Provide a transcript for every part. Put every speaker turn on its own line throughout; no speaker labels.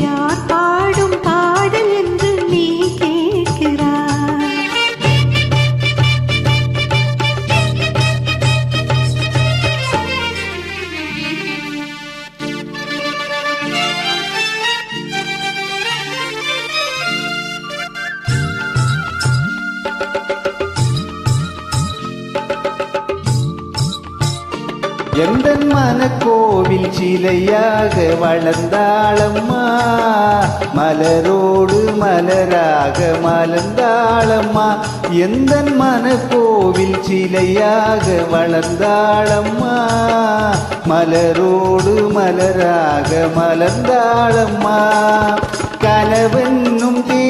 யார்
எந்த மனக்கோவில் சிலையாக வளர்ந்தாளம்மா? மலரோடு மலராக மலர்ந்தாளம்மா. எந்த மனக்கோவில் சிலையாக வளர்ந்தாளம்மா? மலரோடு மலராக மலர்ந்தாளம்மா. கனவென்னும் தீ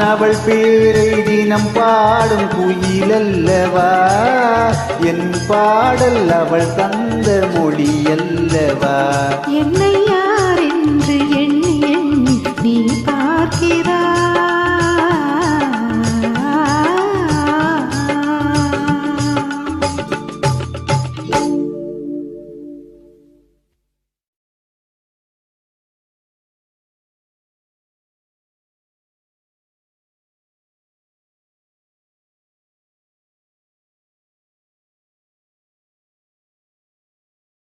நான் அவள் பேரை தினம் பாடும் குயிலல்லவா? என் பாடல் அவள் தந்த மொழி அல்லவா
என்னை